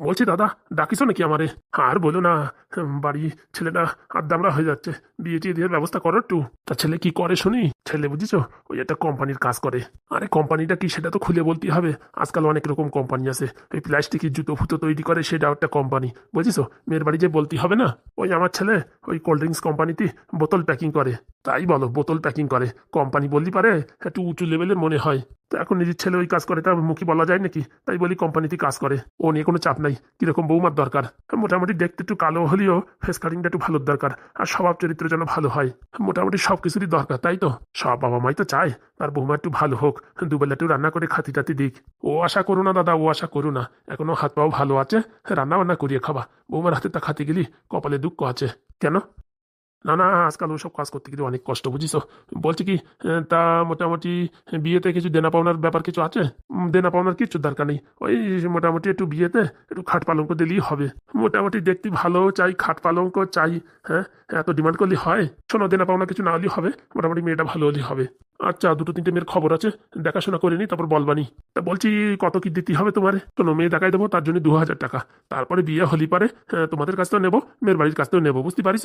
বলছি, দাদা, ডাকিস নাকি আমারে? আর বলো না বাড়ি ছেলেটা আদ্দামরা হয়ে যাচ্ছে। বিয়ে টিয়ে দিয়ে ব্যবস্থা করো একটু। তা ছেলে কি করে শুনি? ছেলে বুঝিছো, ওই একটা কোম্পানির কাজ করে। আরে, কোম্পানিটা কি সেটা তো খুলে বলতেই হবে। আজকাল অনেক রকম কোম্পানি আছে। ওই প্লাস্টিকের জুতো ফুতো তৈরি করে, সেটাও একটা কোম্পানি। বুঝিছো, মেয়ের বাড়ি যে বলতে হবে না? ওই আমার ছেলে, ওই কোল্ড ড্রিঙ্কস কোম্পানিতে বোতল প্যাকিং করে। তাই বলো, বোতল প্যাকিং করে। কোম্পানি বললি পারে, একটু উঁচু লেভেলের মনে হয়। তো এখন নিজের ছেলে ওই কাজ করে, তা মুখে বলা যায় নাকি? তাই বলি কোম্পানিতে কাজ করে। ও নিয়ে কোনো চাপ নাই। কীরকম বৌমার দরকার? মোটামুটি দেখতে একটু কালো হলেও ফেস কাটিংটা একটু ভালোর দরকার, আর স্বভাব চরিত্র যেন ভালো হয়। মোটামুটি সব কিছুরই দরকার, তাই তো? সব বাবা মাই তো চায়, তার বৌমা একটু ভালো হোক, দুবেলা একটু রান্না করে খাতি টাতি দিক। ও আশা করো না দাদা, ও আশা করো না। এখনও হাত পাও ভালো আছে রান্না বান্না করিয়ে খাবা। বৌমার হাতে তা খাতে গেলি, কপালে দুঃখ আছে। কেন? না না আজকাল ওসব কাজ করতে কিন্তু অনেক কষ্ট বুঝিস বলছি কি তা মোটামুটি বিয়েতে কিছু দেনা পাওনার ব্যাপার কিছু আছে? দেনা পাওনার কিছু দরকার নেই। ওই মোটামুটি একটু বিয়েতে একটু খাট পালঙ্ক দিলেই হবে। মোটামুটি দেখতে ভালো চাই, খাট পালঙ্ক চাই হ্যাঁ? এত ডিমান্ড করলে হয়? শোনো, দেনা পাওনা কিছু না হলেই হবে। মোটামুটি মেয়েটা ভালো হলেই হবে। আচ্ছা দুটো তিনটে মেয়ের খবর আছে। দেখাশোনা করে নি তারপর বলবানি। তা বলছি কত কি দিতে হবে তোমার? শোনো মেয়ে দেখাই দেবো তার জন্য দু হাজার টাকা। তারপরে বিয়ে হলি পারে হ্যাঁ, তোমাদের কাছ থেকেও নেব মেয়ের বাড়ির কাছ থেকেও নেব বুঝতে পারিস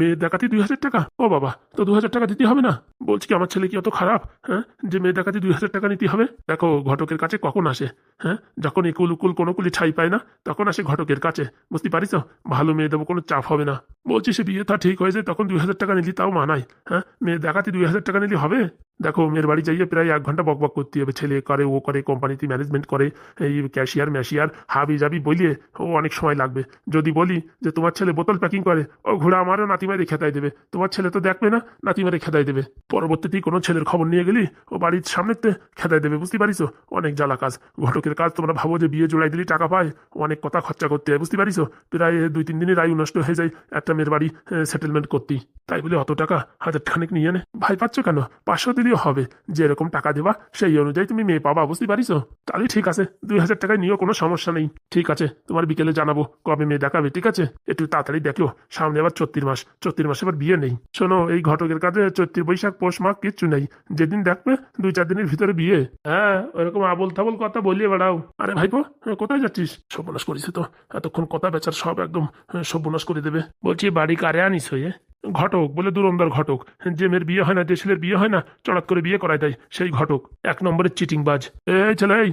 মেয়ে দেখাতে দুই হাজার টাকা? ও বাবা তো দু হাজার টাকা দিতে হবে না? বলছি কি আমার ছেলে কি অত খারাপ? হ্যাঁ যে মেয়ে দেখাতে দুই হাজার টাকা নিতে হবে? দেখো ঘটকের কাছে কখন আসে? হ্যাঁ যখন একুল উকুল কোনো কুলি ছাই পায় না তখন আসে ঘটকের কাছে বুঝতে পারিস ভালো মেয়ে দেবো কোনো চাপ হবে না। বলছি সে বিয়ে তা ঠিক হয়েছে তখন দুই হাজার টাকা নিলি তাও মানায়। হ্যাঁ মেয়ে দেখাতে দুই হাজার টাকা নিলি হবে? দেখো, মেয়ের বাড়ি যাইয়ে প্রায় এক ঘণ্টা বক বক করতে হবে। ছেলে করে, ও করে কোম্পানিতে ম্যানেজমেন্ট করে, এই ক্যাশিয়ার ম্যাশিয়ার হাবি যাবি বলিয়ে ও অনেক সময় লাগবে। যদি বলি যে, তোমার ছেলে বোতল প্যাকিং করে, ও ঘোড়া আমারও নাতিমারে খেতাই দেবে। তোমার ছেলে তো দেখবে না, নাতিমারে খেতাই দেবে। পরবর্তীতে কোনো ছেলের খবর নিয়ে গেলি, ও বাড়ির সামনেতে খেতাই দেবে, বুঝতে পারিস? অনেক জ্বালা কাজ। ঘটকের কাজ তোমরা ভাবো যে, বিয়ে জোড়াই দিলি টাকা পায়, অনেক কথা খরচা করতে হয়, বুঝতে পারিস? প্রায় দুই তিন দিনের আয়ু নষ্ট হয়ে যায় একটা মেয়ের বাড়ি সেটেলমেন্ট করতেই। তাই বলে অত টাকা হাজার খানিক নিয়ে নে। ভাই পাচ্ছ কেন? পাঁচশো দিলেও হবে। যে এরকম টাকা দেবা সেই অনুযায়ী তুমি মেয়ে পাবা বুঝতে পারিস তাহলে ঠিক আছে দুই হাজার টাকায় নিয়েও কোনো সমস্যা নেই। ঠিক আছে তোমার বিকেলে জানাব কবে মেয়ে দেখাবে ঠিক আছে? একটু তাড়াতাড়ি দেখো সামনে আবার চত্রির মাস চত্রির মাসে আবার বিয়ে নেই। শোনো এই ঘটকের কাজে চৈত্র বৈশাখ পৌষ মাঘ কিচ্ছু নেই। যেদিন দেখবে দুই চার দিনের ভিতরে বিয়ে। হ্যাঁ ওরকম আবল তাবল কথা বলিয়ে বেড়াও। আরে ভাইপো হ্যাঁ, কোথায় যাচ্ছিস? সর্বনাশ করেছে তো। এতক্ষণ কথা বেচার সব একদম হ্যাঁ, সর্বনাশ করে দেবে। বলছি বাড়ি কারে আনিস হয়ে? ঘটক বলে দুরন্দর ঘটক। যে মেয়ের বিয়ে হয় না, যে ছেলের বিয়ে হয় না, চড়াত করে বিয়ে করায় দেয় সেই ঘটক। এক নম্বরের চিটিংবাজ। এই ছেলে, এই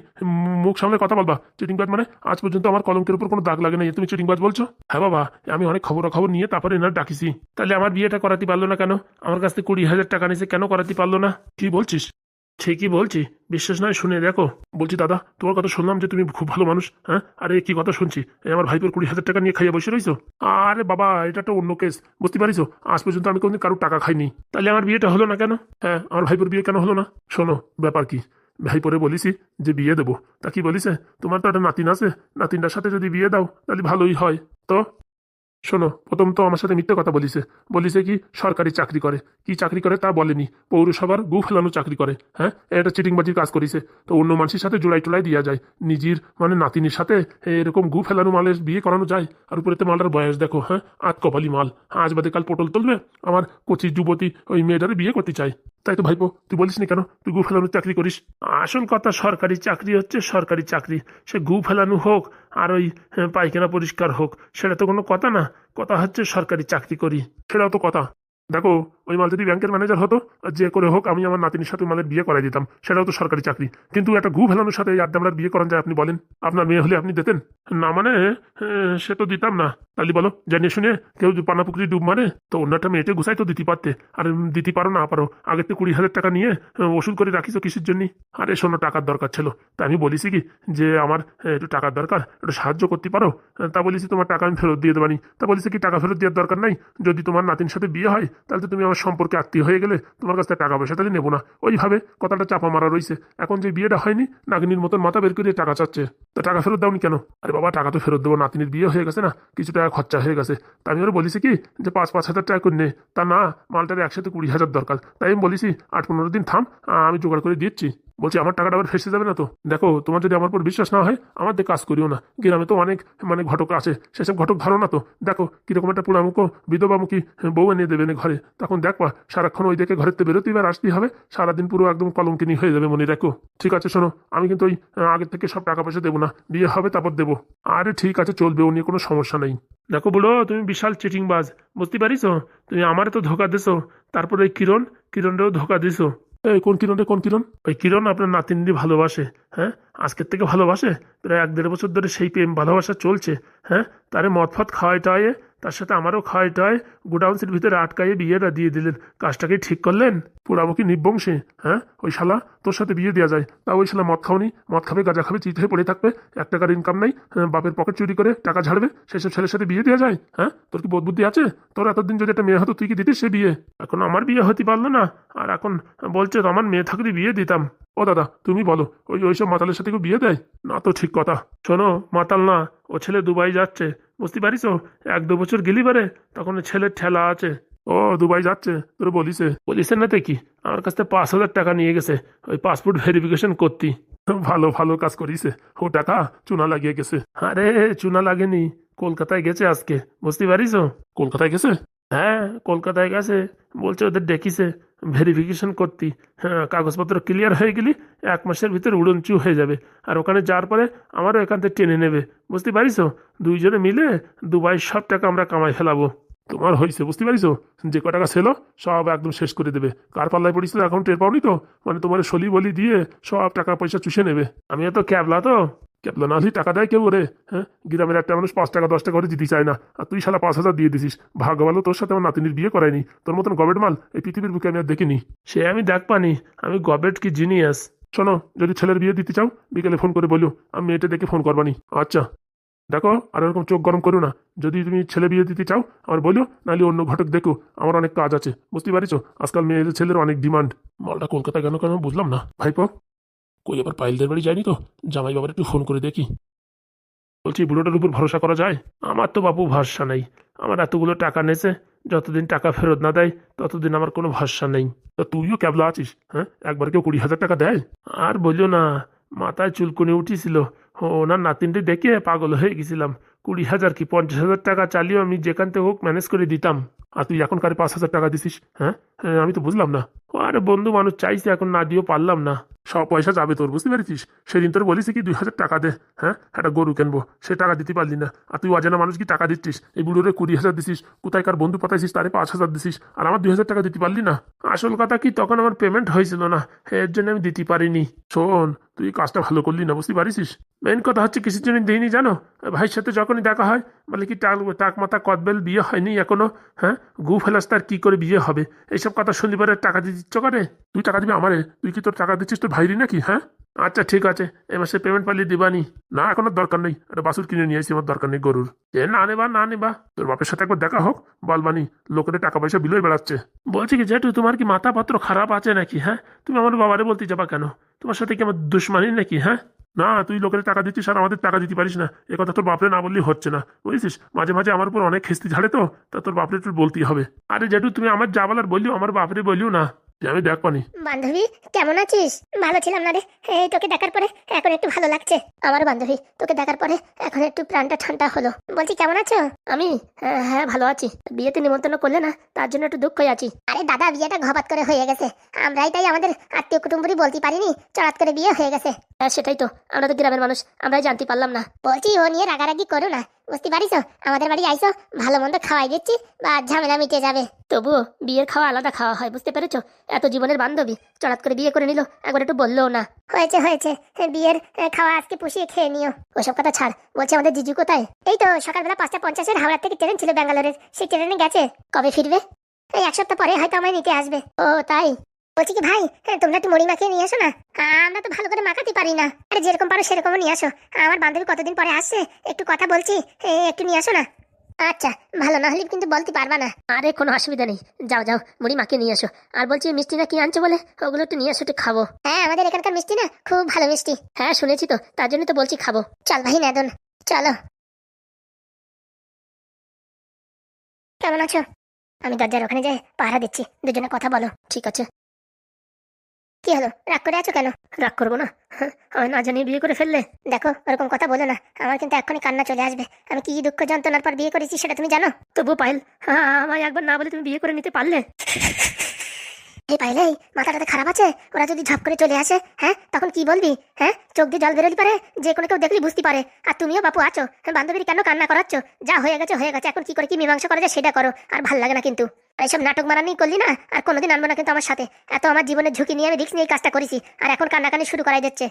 মুখ সামনে কথা বলবা। চিটিং বাজ মানে আজ পর্যন্ত আমার কলঙ্কের উপর কোনো দাগ লাগে নাই। তুমি চিটিংবাজ বলছো? হ্যাঁ বাবা, আমি অনেক খবর খবর নিয়ে তারপরে এনার ডাকিছি। তাহলে আমার বিয়েটা করাতে পারল না কেন? আমার কাছ থেকে কুড়ি হাজার টাকা নিয়েছে কেন করাতে পারল না? কি বলছিস? ঠিকই বলছি, বিশ্বাস নয়, শুনে দেখো। বলছি, দাদা, তোমার কথা শুনলাম যে তুমি খুব ভালো মানুষ হ্যাঁ? আরে, কি কথা শুনছি? এই আমার ভাইপোর কুড়ি হাজার টাকা নিয়ে খাইয়ে বসে রইছো? আরে বাবা, এটা একটা অন্য কেস, বুঝতে পারিস আজ পর্যন্ত আমি কোনদিন কারোর টাকা খাইনি। তাহলে আমার বিয়েটা হলো না কেন? হ্যাঁ আমার ভাইপোর বিয়ে কেন হলো না? শোনো, ব্যাপার কি? ভাইপোরে বলিসি যে বিয়ে দেবো। তা কি বলিস তোমার তো একটা নাতিন আছে, নাতিনটার সাথে যদি বিয়ে দাও, তাহলে ভালোই হয়। তো? শোনো, প্রথম তো আমার সাথে মিথ্যে কথা বলিছে। বলিছে কি, সরকারি চাকরি করে। কি চাকরি করে তা বলেনি। পৌরসভার গু ফেলানো চাকরি করে হ্যাঁ? এটা চিটিংবাজির কাজ করিছে। তো অন্য মানুষের সাথে জোড়াই টোলাই দেওয়া যায়। নিজের মানে নাতিনির সাথে এরকম গু ফেলানো মালের বিয়ে করানো যায়। আর উপরে তো মালটার বয়স দেখো হ্যাঁ? আজ কপালি মাল। হ্যাঁ আজ বাদে কাল পটল তুলবে। আমার কচি যুবতী ওই মেয়েটারে বিয়ে করতে চাই তাই তো ভাইপো তুই বলিস নি কেন? তুই গু ফেলানোর চাকরি করিস। আসল কথা সরকারি চাকরি হচ্ছে সরকারি চাকরি। সে গু ফেলানো হোক আর ওই হ্যাঁ, পায়খানা পরিষ্কার হোক সেটা তো কোনো কথা না। কথা হচ্ছে সরকারি চাকরি করি। সেটাও তো কথা। দেখো ওই মাল যদি ব্যাংকের ম্যানেজার হতো যে করে হোক আমি আমার নাতিনির সাথে মালের বিয়ে করাই দিতাম। সেটাও তো সরকারি চাকরি। কিন্তু একটা ঘু ফেলানোর সাথে এই আড্ডামলার বিয়ে করান যায় আপনি বলেন। আপনার মেয়ে হলে আপনি দিতেন? না মানে এ, সে তো দিতাম না। তাহলে বলো জানিয়ে শুনে কেউ পানা পুকুরি ডুব মারে? তো অন্য একটা মেয়েটে গুছাই তো দিতে পারতে। আর দিতে পারো না পারো। আগের তো কুড়ি হাজার টাকা নিয়ে ওষুধ করে রাখিস কিসের জন্য? আরে শোনো টাকার দরকার ছিল। তা আমি বলিছি কি যে আমার একটু টাকার দরকার একটু সাহায্য করতে পারো? তা বলিছি তোমার টাকা আমি ফেরত দিয়ে দেবানি তা বলিছি কি টাকা ফেরত দেওয়ার দরকার নাই? যদি তোমার নাতির সাথে বিয়ে হয় তাহলে তো তুমি আমার সম্পর্কে আত্মীয় হয়ে গেলে তোমার কাছ থেকে টাকা পয়সা তাহলে নেব না। ওইভাবে কথাটা চাপা মারা রয়েছে এখন যে বিয়েটা হয়নি, নাগিনীর মতন মাথা বের করে টাকা চাচ্ছে। তা টাকা ফেরত দাওনি কেন? আরে বাবা, টাকা তো ফেরত দেবো, নাতিনির বিয়ে হয়ে গেছে না, কিছু টাকা খরচা হয়ে গেছে। তা আমি ওরা বলিছি কি, যে পাঁচ পাঁচ হাজার টাকা করে নে। তা না, মালটার একসাথে কুড়ি হাজার দরকার। তাই আমি বলিছি, আট পনেরো দিন থাম আমি জোগাড় করে দিচ্ছি। বলছি, আমার টাকাটা আবার ফেসে যাবে না তো? দেখো, তোমার যদি আমার উপর বিশ্বাস না হয়, আমার দিয়ে কাজ করিও না। গ্রামে তো অনেক মানে ঘটক আছে, সেসব ঘটক ধরো না তো। দেখো, কীরকম একটা পুরামুখো বিধবামুখী বউ এনে দেবে না ঘরে। তখন দেখবা, সারাক্ষণ ওই দেখে ঘরের তো বেরোতেই বা আসতেই হবে। সারাদিন পুরো একদম কলঙ্কিনী হয়ে যাবে মনে রাখো। ঠিক আছে, শোনো, আমি কিন্তু ওই আগের থেকে সব টাকা পয়সা দেবো না। বিয়ে হবে, তারপর দেবো। আরে ঠিক আছে, চলবে ও নিয়ে কোনো সমস্যা নেই। দেখো বলো তুমি বিশাল চিটিংবাজ, বুঝতে পারিস? তুমি আমারে তো ধোকা দিছো। তারপরে কিরণ, কিরণরেও ধোকা দিছো। এই, কোন কিরণ রে কোন কিরণ? ওই কিরণ আপনার নাতিনি ভালোবাসে হ্যাঁ? আজকের থেকে ভালোবাসে? প্রায় এক দেড় বছর ধরে সেই প্রেম ভালোবাসা চলছে হ্যাঁ? তারে মদ ফদ খাওয়াই টাওয়াইয়ে তার সাথে আমারও খাওয়াই টাওয়াই গোডাউন্সের ভিতরে আটকাইয়ে বিয়েটা দিয়ে দিলেন। কাজটাকে ঠিক করলেন? পুরামুখী নির্বংশে হ্যাঁ? ওই শালা তোর সাথে বিয়ে দেওয়া যায়। তা ওই শালা মদ খাওনি। মদ খাবে গাঁজা খাবে চিত হয়ে পড়ে থাকবে। এক টাকার ইনকাম নাই হ্যাঁ, বাপের পকেট চুরি করে টাকা ঝাড়বে। সেসব ছেলের সাথে বিয়ে দেওয়া যায় হ্যাঁ? তোর কি বোধ বুদ্ধি আছে? তোর এতদিন যদি একটা মেয়ে হতো তুই কি দিতিস সে বিয়ে? এখন আমার বিয়ে হতে পারল না। আর এখন বলছে তো আমার মেয়ে থাকলে বিয়ে দিতাম। ও দাদা তুমি বলো ওই ওইসব মাতালের সাথে কেউ বিয়ে দেয়? না তো ঠিক কথা। শোনো মাতাল না ও ছেলে দুবাই যাচ্ছে। বুঝতে পারিস এক দু বছর গেলি বারে তখন ছেলের ঠেলা আছে। ও, দুবাই যাচ্ছে, তোর বলিসে। বলিসে না কি? আমার কাছ থেকে পাঁচ হাজার টাকা নিয়ে গেছে, ওই পাসপোর্ট ভেরিফিকেশন করতি। ভালো ভালো কাজ করিছে ও টাকা চুনা লাগিয়ে গেছে। আরে, চুনা লাগেনি। কলকাতায় গেছে আজকে, বুঝতে পারিস কলকাতায় গেছে? হ্যাঁ কলকাতায় গেছে। বলছে ওদের ডেকিছে ভেরিফিকেশন করতি। হ্যাঁ কাগজপত্র ক্লিয়ার হয়ে গেলি, এক মাসের ভিতরে উড়নচু হয়ে যাবে। আর ওখানে যাওয়ার পরে আমারও এখান থেকে টেনে নেবে। বুঝতে পারিস? দুইজনে মিলে দুবাই সব টাকা আমরা কামাই ফেলাবো। তোমার হয়েছে, বুঝতে পারিস? যে ক টাকা ছিল, সব একদম শেষ করে দেবে। কার পাল্লায় পড়েছিল এখন টের পাওনি তো? মানে তোমার সলি বলি দিয়ে সব টাকা পয়সা চুষে নেবে। আমি তো ক্যাবলা তো। ক্যাবলা না? টাকা দেয় কেউ রে হ্যাঁ? গ্রামের একটা মানুষ পাঁচ টাকা দশ টাকা করে দিতে চায় না। আর তুই শালা পাঁচ হাজার দিয়ে দিছিস। ভাগ্য ভালো তোর সাথে আমার নাতিনির বিয়ে করায়নি। তোর মতন গবেট মাল এই পৃথিবীর বুকে আমি আর দেখিনি। সে আমি দেখ পানি। আমি গবেট কি জিনিয়াস? শোনো যদি ছেলের বিয়ে দিতে চাও বিকেলে ফোন করে বলো। আমি মেয়েটা দেখে ফোন করবানি। আচ্ছা। দেখো আর এরকম চোখ গরম করো না। যদি তুমি ছেলে বিয়ে দিতে চাও আমার বলো নাহলে অন্য ঘটক দেখো। আমার অনেক কাজ আছে। বুঝতে পারিছো? আজকাল মেয়েদের ছেলের অনেক ডিমান্ড। মালটা কলকাতায় কেন কেন বুঝলাম না। ভাইপো? কই আবার পাইলদের বাড়ি যায়নি তো? জামাই বাবার একটু ফোন করে দেখি। বলছি বুড়োটার উপর ভরসা করা যায়? আমার তো বাপু ভরসা নেই। আমার এতগুলো টাকা নেছে যতদিন টাকা ফেরত না দেয় ততদিন আমার কোনো ভরসা নেই। তা তুইও ক্যাবলা আছিস হ্যাঁ? একবার কেউ কুড়ি হাজার টাকা দেয়? আর বলল না মাথায় চুলকুনি উঠিছিল। ওনার নাতিনটি দেখে পাগল হয়ে গেছিলাম। কুড়ি হাজার কি পঞ্চাশ হাজার টাকা চালিয়েও আমি যেখান থেকে হোক ম্যানেজ করে দিতাম। আর তুই এখন কারে পাঁচ হাজার টাকা দিছিস হ্যাঁ? হ্যাঁ, আমি তো বুঝলাম না। আরে বন্ধু মানুষ চাইছে এখন না দিয়েও পারলাম না। সব পয়সা যাবে তোর, বুঝতে পেরেছিস? সেদিন তোর বলিস কি দুই হাজার টাকা দে হ্যাঁ? একটা গরু কিনবো। সে টাকা দিতে পারলি না। আর তুই অজানা মানুষ কি টাকা দিচ্ছিস? এই বুড়োরে কুড়ি হাজার দিছিস, কোথায় কার বন্ধু পাঠাইছিস, তারে পাঁচ হাজার দিছিস, আর আমার দুই হাজার টাকা দিতে পারলি না? আসল কথা কি, তখন আমার পেমেন্ট হয়েছিল না। এর জন্য আমি দিতে পারিনি। শোন, তুই কাজটা ভালো করলি না, বুঝতে পারিস মেন কথা হচ্ছে কিসের জন্য দিইনি, জানো? ভাইয়ের সাথে যখনই দেখা হয় বলে কি টাক টাক মাথা কদবেল বিয়ে হয়নি এখনও? হ্যাঁ? গু ফেলাস তার কী করে বিয়ে হবে? এইসব কথা শনিবারে টাকা দিতে ইচ্ছ করে তুই টাকা দিবি আমারে? তুই কি তোর টাকা দিচ্ছিস তোর ভাইরি নাকি হ্যাঁ? আচ্ছা ঠিক আছে। এ মাসে পেমেন্ট পালিয়ে দিবানি। না, এখন দরকার নেই। একটা বাসুর কিনে নিয়ে আসি আমার দরকার নেই গরুর। এ, না নেবা না নেবা। তোর বাপের সাথে একবার দেখা হোক। বলবানি লোকের টাকা পয়সা বিলোয় বেড়াচ্ছে। বলছি কি, জেঠু, তোমার কি মাথা পত্র খারাপ আছে নাকি হ্যাঁ? তুমি আমার বাবারে বলতে যাবা কেন? তোমার সাথে কি আমার দুশ্মানি নাকি হ্যাঁ? না, তুই লোকের টাকা দিচ্ছিস আর আমাদের টাকা দিতে পারিস না। এ কথা তোর বাপরে না বললেই হচ্ছে না। বুঝেছিস? মাঝে মাঝে আমার উপর অনেক খেস্তি ঝাড়ে তো? তা তোর বাপরে একটু বলতেই হবে। আরে জেঠু, তুমি আমার যা বলার বললিও আমার বাপরে বলিও না। আমি দেখ পানি। বান্ধবী কেমন আছিস? ভালো ছিলাম না রে। এই তোকে দেখার পরে এখন একটু ভালো লাগছে। আমার বান্ধবী তোকে দেখার পরে এখন একটু প্রাণটা ঠান্ডা হলো। বলছি কেমন আছো? আমি হ্যাঁ, হ্যাঁ ভালো আছি। বিয়েতে নিমন্ত্রণ করলে না তার জন্য একটু দুঃখই আছি। আরে দাদা বিয়েটা ঘবাত করে হয়ে গেছে। আমরাই তাই আমাদের আত্মীয় কুটুম্বরই বলতে পারিনি চড়াত করে বিয়ে হয়ে গেছে। হ্যাঁ সেটাই তো। আমরা তো গ্রামের মানুষ আমরাই জানতে পারলাম না। বলছি ও নিয়ে রাগারাগি করো না। বুঝতে পারিস আমাদের বাড়ি আইসো ভালো মন্দ খাওয়াই দিচ্ছি বা ঝামেলা মিটে যাবে। তবুও বিয়ের খাওয়া আলাদা খাওয়া হয় বুঝতে পেরেছ? এত জীবনের বান্ধবী চড়াত করে বিয়ে করে নিল একবার একটু বললেও না। হয়েছে হয়েছে বিয়ের খাওয়া আজকে পুষিয়ে খেয়ে নিও। ওসব কথা ছাড় বলছে আমাদের জিজু কোথায়? এই তো সকালবেলা পাঁচটা পঞ্চাশের হাওড়ার থেকে ট্রেন ছিল ব্যাঙ্গালোরের সেই ট্রেনে গেছে। কবে ফিরবে? এই এক সপ্তাহ পরে হয়তো আমায় নিতে আসবে। ও তাই? বলছি কি ভাই হ্যাঁ, তোমরা একটু মুড়ি মাখিয়ে নিয়ে এসো না। আমরা তো ভালো করে মাখাতে পারি না। আরে যেরকম পারো সেরকম নিয়ে আসো। আমার বান্ধবী কতদিন পরে আসছে একটু কথা বলছি একটু নিয়ে আসো না। আচ্ছা ভালো না হলে কিন্তু বলতে পারবা না। আরে কোনো অসুবিধা নেই। যাও যাও মুড়ি মাকে নিয়ে এসো। আর বলছি মিষ্টি না কি আনছো বলে? ওগুলো একটু নিয়ে এসো একটু খাব। হ্যাঁ আমাদের এখানকার মিষ্টি না খুব ভালো মিষ্টি। হ্যাঁ শুনেছি তো তার জন্য তো বলছি খাব। চল ভাই নাদন চলো। কেমন আছো? আমি দরজার ওখানে যাই পাহারা দিচ্ছি দুজনে কথা বলো। ঠিক আছে। কি হলো? রাগ করে আছো কেন? রাগ করব না। আমি না জানিয়ে বিয়ে করে ফেললে? দেখো ওরকম কথা বলো না। আমার কিন্তু এখনই কান্না চলে আসবে। আমি কি দুঃখ যন্ত্রণার পর বিয়ে করেছি সেটা তুমি জানো? তবু পাইল হ্যাঁ আমায় একবার না বলে তুমি বিয়ে করে নিতে পারলে? এই পাইলে মাথাটাতে খারাপ আছে? ওরা যদি ঝপ করে চলে আসে হ্যাঁ? তখন কি বলবি হ্যাঁ? চোখ দিয়ে জল বেরোলি পারে? যে কোনো কেউ দেখলি বুঝতে পারে। আর তুমিও বাপু আছো হ্যাঁ, বান্ধবীর কেন কান্না করাচ্ছ? যা হয়ে গেছে হয়ে গেছে। এখন কি করে কি মীমাংসা করা যায় সেটা করো। আর ভালো লাগে না কিন্তু। এইসব নাটক মারানি করলি না? আর কোনোদিন আনব না কিন্তু আমার সাথে। এত আমার জীবনের ঝুঁকি নিয়ে আমি রিক্স নিয়ে এই কাজটা করেছি। আর এখন কান্নাকানি শুরু করাই দিচ্ছে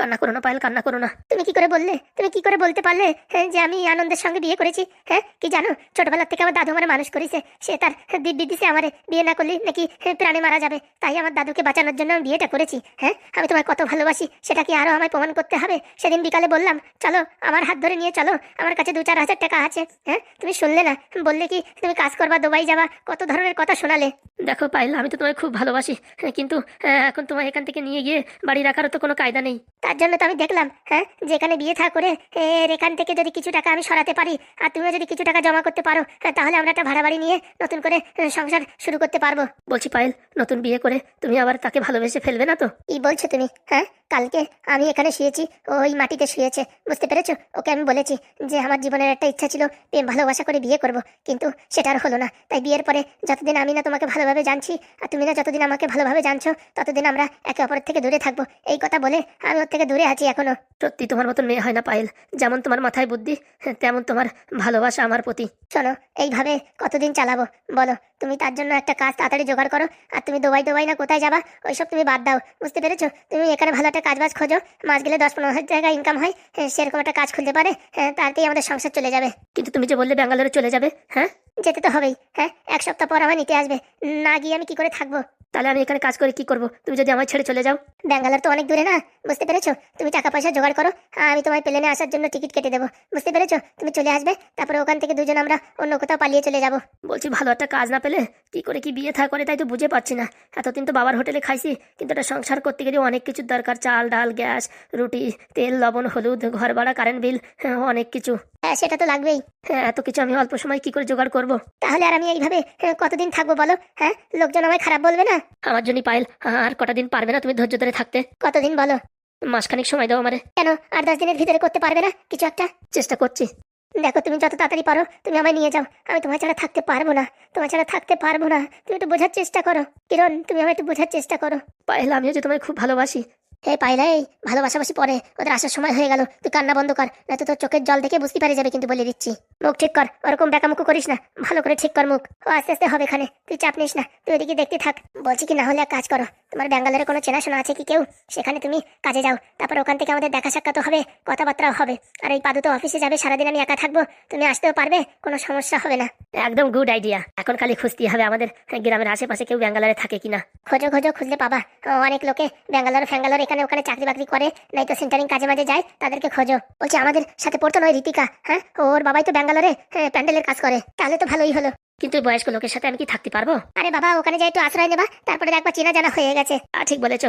কান্না করো না পায়েল কান্না করো না। তুমি কি করে বললে? তুমি কি করে বলতে পারলে হ্যাঁ, যে আমি আনন্দের সঙ্গে বিয়ে করেছি? হ্যাঁ কি জানো? ছোটবেলার থেকে আমার দাদু আমার মানুষ করেছে। সে তার দিব্যি দিছে আমার বিয়ে না করলে নাকি প্রাণে মারা যাবে। তাই আমার দাদুকে বাঁচানোর জন্য আমি বিয়েটা করেছি। হ্যাঁ আমি তোমায় কত ভালোবাসি সেটা কি আরও আমায় প্রমাণ করতে হবে? সেদিন বিকালে বললাম চলো আমার হাত ধরে নিয়ে চলো আমার কাছে দু চার হাজার টাকা আছে। হ্যাঁ তুমি শুনলে না। বললে কি তুমি কাজ করবা দুবাই যাবা কত ধরনের কথা শোনালে? দেখো পাইল আমি তো তোমায় খুব ভালোবাসি কিন্তু হ্যাঁ, এখন তোমায় এখান থেকে নিয়ে গিয়ে বাড়ি রাখারও তো কোনো কায়দা নেই। তার জন্য তো আমি দেখলাম হ্যাঁ? যেখানে বিয়ে থা করে এর এখান থেকে যদি কিছু টাকা আমি সরাতে পারি আর তুমিও যদি কিছু টাকা জমা করতে পারো হ্যাঁ, তাহলে আমরা একটা ভাড়া বাড়ি নিয়ে নতুন করে সংসার শুরু করতে পারব। বলছি পায়েল নতুন বিয়ে করে তুমি আবার তাকে ভালোবেসে ফেলবে না তো? কি বলছো তুমি হ্যাঁ? কালকে আমি এখানে শুয়েছি ওই মাটিতে শুয়েছে বুঝতে পেরেছ? ওকে আমি বলেছি যে আমার জীবনের একটা ইচ্ছা ছিল প্রেম ভালোবাসা করে বিয়ে করব কিন্তু সেটা আর হলো না। তাই বিয়ের পরে যতদিন আমি না তোমাকে ভালোভাবে জানছি আর তুমি না যতদিন আমাকে ভালোভাবে জানছো ততদিন আমরা একে অপরের থেকে দূরে থাকব। এই কথা বলে আমি ওর দূরে আছি এখনও। সত্যি তোমার মতন মেয়ে হয় না পায়েল। যেমন তোমার মাথায় বুদ্ধি হ্যাঁ, তেমন তোমার ভালোবাসা আমার প্রতি। চলো এইভাবে কতদিন চালাবো? বলো তুমি তার জন্য একটা কাজ তাড়াতাড়ি জোগাড় করো আর তুমি দোবাই দোবাই না কোথায় যাবা ওইসব তুমি বাদ দাও বুঝতে পেরেছ? তুমি এখানে ভালো একটা কাজ বাজ খোঁজো মাস গেলে দশ পনেরো হাজার টাকা ইনকাম হয় হ্যাঁ, সেরকম একটা কাজ খুলতে পারে হ্যাঁ, তাতেই আমাদের সংসার চলে যাবে। কিন্তু তুমি যে বললে ব্যাঙ্গালোরে চলে যাবে হ্যাঁ? যেতে তো হবেই হ্যাঁ এক সপ্তাহ পর আমার নিতে আসবে না গিয়ে আমি কি করে থাকব? তাহলে আমি এখানে কাজ করে কি করব? তুমি যদি আমার ছেড়ে চলে যাও। ব্যাঙ্গালোর তো অনেক দূরে না বুঝতে পেরেছ? তুমি টাকা পয়সা জোগাড় করো আমি তোমায় প্লেনে আসার জন্য টিকিট কেটে দেবো বুঝতে পেরেছ? তুমি চলে আসবে তারপরে ওখান থেকে দুজন আমরা অন্য কোথাও পালিয়ে চলে যাব। বলছি ভালো একটা কাজ না পেলে কি করে কি বিয়ে থা করে তাই তো বুঝে পাচ্ছি না। এতদিন তো বাবার হোটেলে খাইছি কিন্তু এটা সংসার করতে গেলে অনেক কিছুর দরকার চাল ডাল গ্যাস রুটি তেল লবণ হলুদ ঘর ভাড়া কারেন্ট বিল হ্যাঁ, অনেক কিছু। হ্যাঁ সেটা তো লাগবেই। হ্যাঁ এত কিছু আমি অল্প সময় কি করে জোগাড় করব? তাহলে আর আমি এইভাবে হ্যাঁ, কতদিন থাকব বলো? হ্যাঁ লোকজন আমায় খারাপ বলবে না? আমার জন্য পাইল আর কটা দিন পারবে না তুমি ধৈর্য ধরে থাকতে। কতদিন বলো? মাসখানিক সময় দাও আমারে। কেন আর দশ দিনের ভিতরে করতে পারবে না? কিছু একটা? চেষ্টা করছি। দেখো তুমি যত তাড়াতাড়ি পারো তুমি আমায় নিয়ে যাও। আমি তোমার ছাড়া থাকতে পারব না। তোমার ছাড়া থাকতে পারব না। তুমি একটু বোঝার চেষ্টা করো। কিরণ তুমি আমায় একটু বোঝার চেষ্টা করো। পায়েল আমিও যে তোমায় খুব ভালোবাসি হে পাইলা এই ভালোবাসাবাসি পরে, ওদের আসার সময় হয়ে গেল। তুই কান্না বন্ধ কর না তো তোর চোখের জল দেখে বুঝতে পারে যাবে কিন্তু বলে দিচ্ছি। মুখ ঠিক কর, ওরকম বেকামুখ করিস না, ভালো করে ঠিক কর মুখ। ও আস্তে আস্তে হবে এখানে, তুই চাপ নিস না, তুই ওদিকে দেখতে থাক। বলছি কি, না হলে এক কাজ করো তোমার ব্যাঙ্গালোরে কোনো চেনাশোনা আছে কি কেউ? সেখানে তুমি কাজে যাও। তারপর ওখান থেকে আমাদের দেখা সাক্ষাৎ হবে কথাবার্তাও হবে। আর এই পাদু তো অফিসে যাবে সারাদিন আমি একা থাকব তুমি আসতেও পারবে কোনো সমস্যা হবে না। একদম গুড আইডিয়া এখন খালি খুঁজতে হবে আমাদের গ্রামের আশেপাশে কেউ ব্যাঙ্গালোরে থাকে কিনা খোঁজো খোঁজো খুঁজলে পাবা। অনেক লোকে ব্যাঙ্গালোর ফ্যাঙ্গালোর এখানে ওখানে চাকরি বাকরি করে নাই তো সেন্টারিং কাজে মাঝে যায় তাদেরকে খোঁজো। বলছি আমাদের সাথে পড়তো নয় রীতিকা হ্যাঁ? ওর বাবাই তো ব্যাঙ্গালোরে হ্যাঁ, প্যান্ডেলের কাজ করে। তাহলে তো ভালোই হলো। কিন্তু ওই বয়স্ক লোকের সাথে আমি কি থাকতে পারব? আরে বাবা ওখানে যাই একটু আশ্রয় নেবা তারপরে একবার চেনা জানা হয়ে গেছে। ঠিক বলেছ।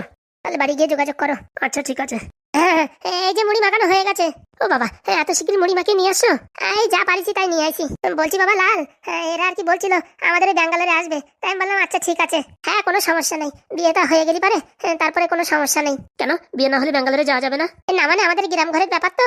তাহলে বাড়ি গিয়ে যোগাযোগ করো। আচ্ছা ঠিক আছে। হ্যাঁ এই যে মুড়ি মাখানো হয়ে গেছে। ও বাবা হ্যাঁ এত শিগগির মাখিয়ে নিয়ে আসো। এই যা পারিছি তাই নিয়ে আসি বলছি বাবা লাল হ্যাঁ এরা আর কি বলছিল আমাদের ব্যাঙ্গালোরে আসবে। তাই আমি বললাম আচ্ছা ঠিক আছে। হ্যাঁ কোনো সমস্যা নেই। বিয়েটা হয়ে গেলি পারে। হ্যাঁ, তারপরে কোনো সমস্যা নেই। কেন? বিয়ে না হলে ব্যাঙ্গালোরে যাওয়া যাবে না? না মানে আমাদের গ্রাম ঘরের ব্যাপার তো।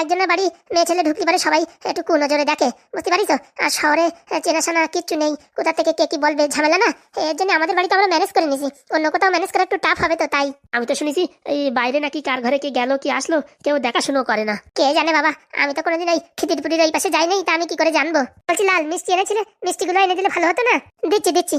একজনের বাড়ি মেয়ে ছেলে ঢুকতে পারে সবাই একটু কুনজরে দেখে। বুঝতে পারিস? আর শহরে চেনাশোনা কিচ্ছু নেই। কোথা থেকে কে কি বলবে ঝামেলা না? এর জন্য আমাদের বাড়িতে আমরা ম্যানেজ করে নিছি অন্য কোথাও ম্যানেজ করা একটু টাফ হবে তো তাই। আমি তো শুনেছি এই বাইরে নাকি কার ঘরে কে গেল কি আসলো কেউ দেখাশুনো করে না। কে জানে বাবা, আমি তো কোনোদিন ওই খিদির পুটির ওই পাশে যাই নাই তা আমি কি করে জানব? বলছি, লাল মিষ্টি এনেছিলে, মিষ্টিগুলো এনে দিলে ভালো হতো না? দিচ্ছি দিচ্ছি।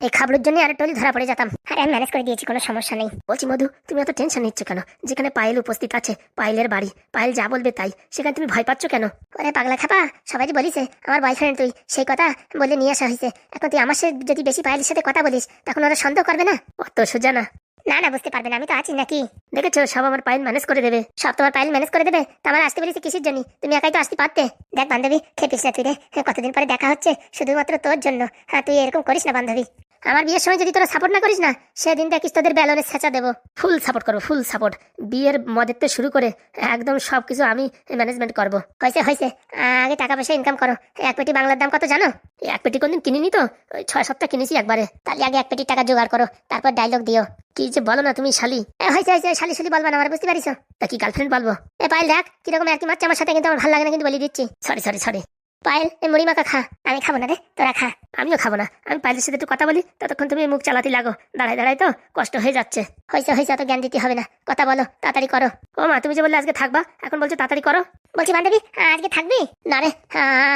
এই খাবারের জন্য আর টলি ধরা পড়ে যেতাম। আরে আমি ম্যানেজ করে দিয়েছি, কোনো সমস্যা নেই। বলছি, মধু, তুমি এত টেনশন নিচ্ছ কেন? যেখানে পায়েল উপস্থিত আছে, পায়েলের বাড়ি। পায়েল যা বলবে তাই। সেখানে তুমি ভয় পাচ্ছ কেন? ওরে পাগলা খাপা সবাই যে বলিছে, আমার বয়ফ্রেন্ড তুই। সেই কথা বলে নিয়ে আসা হয়েছে। এখন তুই আমার সাথে যদি বেশি পায়েলের সাথে কথা বলিস, তখন ওরা সন্দেহ করবে না? অত সোজা না। না না বুঝতে পারবে না আমি তো আছি নাকি? দেখেছ সব আমার পাইল ম্যানেজ করে দেবে। সব তোমার পাইল ম্যানেজ করে দেবে? তো আমার আসতে পেরেছি কিসের জন্য? তুমি একাই তো আসতে পারতে। দেখ বান্ধবী খেপিস না তুই রে। হ্যাঁ, কতদিন পরে দেখা হচ্ছে? শুধুমাত্র তোর জন্য। হ্যাঁ তুই এরকম করিস না বান্ধবী। আমার বিয়ের সময় যদি তোরা সাপোর্ট না করিস না, সেদিন দেখিস তোদের ব্যালনের ছেঁচা দেবো। ফুল সাপোর্ট করব ফুল সাপোর্ট বিয়ের মদের থেকে শুরু করে একদম সব কিছু আমি ম্যানেজমেন্ট করব। হয়েছে হয়েছে। আগে টাকা পয়সা ইনকাম করো। এক পেটি বাংলার দাম কত জানো? এক পেটি কোনদিন কিনিনি তো? ওই ছয় সপ্তাহ কিনেছি একবারে। তাহলে আগে এক পেটি টাকা জোগাড় করো, তারপর ডায়লগ দিও। কি যে বলো না তুমি, শালি। হয়েছে হয়েছে, শালি শালি বলবা না, আমার বুঝতে পারিস তা কি গার্লফ্রেন্ড বলব? এ পাইল দেখ, কীরকম আর কি মারছে আমার সাথে কিন্তু আমার ভালো লাগে না কিন্তু বলে দিচ্ছি। সরি সরি সরি পায়েল, এই মুড়ি মাখা খা। আমি খাব না রে, তোরা খা। আমিও খাব না। আমি পায়েলের সাথে একটু কথা বলি, ততক্ষণ তুমি মুখ চালাতে লাগো। দাঁড়াই দাঁড়াই তো, কষ্ট হয়ে যাচ্ছে। হয়েছে হয়েছে অত জ্ঞান দিতে হবে না। কথা বলো, তাড়াতাড়ি করো। ও মা, তুমি যে বললে আজকে থাকবা, এখন বলছো তাড়াতাড়ি করো? বলছি, বান্ধবী, আজকে থাকবি? না রে,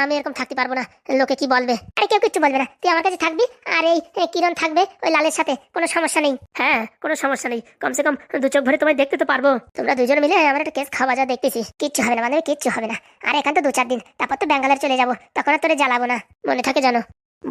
আমি এরকম থাকতে পারব না। লোকে কি বলবে? আরে কেউ কিচ্ছু বলবে না। তুই আমার কাছে থাকবি? আর এই কিরণ থাকবে ওই লালের সাথে? কোনো সমস্যা নেই। হ্যাঁ কোনো সমস্যা নেই। কমসে কম দু চোখ ভরে তোমায় দেখতে তো পারব। তোমরা দুজন মিলে আমার একটা কেস খাওয়া যা দেখতেছি। কিচ্ছু হবে না, বান্ধবী, কিচ্ছু হবে না। আর এখান তো দু চার দিন। তারপর তো ব্যাঙ্গালোর চলে যাব। তখন আর তোরে জ্বালাবো না। মনে থাকে জানো